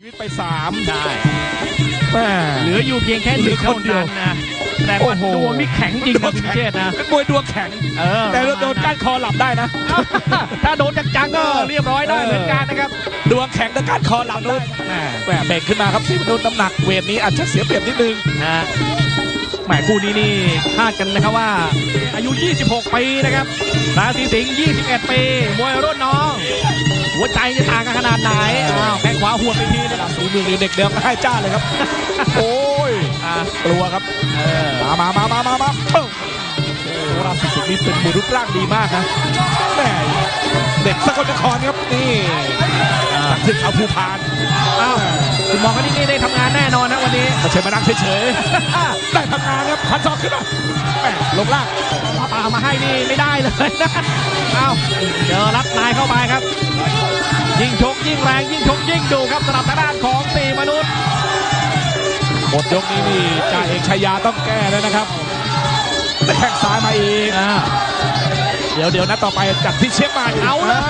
ชีวิตไปสามใช่แม่ เหลืออยู่เพียงแค่หนึ่งเหลือคเท่านเดียวนั้นนะแต่ว่าโอ้โห ดวงนี่แข็งจริงนะพิเชษนะเป็นมวยดวงแข็ง เออแต่โดนก้านคอหลับได้นะ ถ้าโดนจังๆก็เรียบร้อยได้เหมือนกันนะครับดวงแข็งแต่ก้านคอหลับได้แม่แหม่เบ่งขึ้นมาครับที่มนุษย์น้ำหนักเวทนี้อาจจะเสียเปรียบนิดนึงนะฮะแหมคู่นี้นี่คาดกันนะครับว่า อายุ 26 ปีนะครับราศีสิงห์ 21 ปี มวยรุ่นน้อง หัวใจจะต่างกันขนาดไหนอ้าวแข้งขวาหวดไปทีนะครับฝีมือนี่เด็กเดิมก็ให้จ้าเลยครับ โอ้ยอะกลัวครับเออมามามามามามาปึ้งโอ้ราศีสิงห์นี่เป็นมวยรูปร่างดีมากนะแม่เด็กสกลนครครับนี่อ่าจากที่เขาภูพานอ้าวคุณหมอคนนี้นี่ได้ทำงานแน่นอนนะวันนี้ไม่ใช่มานั่งเฉยๆได้ทำงานครับพันศอกขึ้นมาแม่ลงล่างเอาตามมาให้นี่ไม่ได้เลยนะอ้าวเจอรัดนายเข้าไปครับ ยิ่งชกยิ่งแรงยิ่งชกยิ่งดูครับสำหรับทางด้านของตีมนุษย์หมดยกนี้นี่จ่าเอกชายาต้องแก้แล้วนะครับแต่แข้งซ้ายมาอีกอ่าเดี๋ยวเดี๋ยวนะต่อไปจัดที่เชียงใหม่เอาเลย